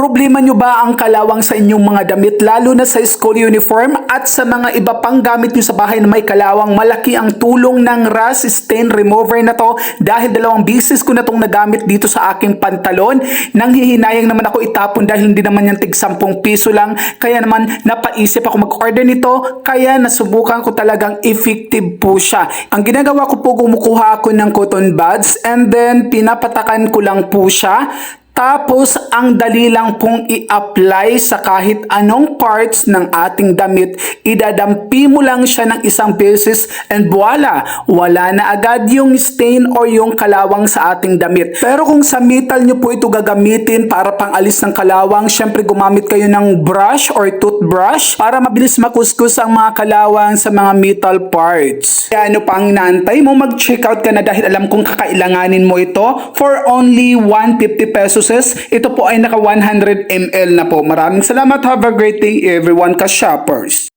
Problema nyo ba ang kalawang sa inyong mga damit lalo na sa school uniform at sa mga iba pang gamit nyo sa bahay na may kalawang malaki ang tulong ng rust stain remover na to? Dahil dalawang bisis ko na tong nagamit dito sa aking pantalon. Nang hihinayang naman ako itapon dahil hindi naman yan tig 10 piso lang. Kaya naman napaisip ako mag-order nito. Kaya nasubukan ko talagang effective po siya. Ang ginagawa ko po kumukuha ako ng cotton buds and then pinapatakan ko lang po siya tapos, ang dali lang pong i-apply sa kahit anong parts ng ating damit. Idadampi mo lang siya ng isang beses and voila! Wala na agad yung stain or yung kalawang sa ating damit. Pero kung sa metal nyo po ito gagamitin para pangalis ng kalawang, syempre gumamit kayo ng brush or toothbrush para mabilis makuskus ang mga kalawang sa mga metal parts. Kaya ano pang inaantay mo, mag-check out ka na dahil alam kong kakailanganin mo ito for only 150 pesos. Ito po ay naka 100 ml na po. Maraming salamat. Have a great day everyone ka-shoppers.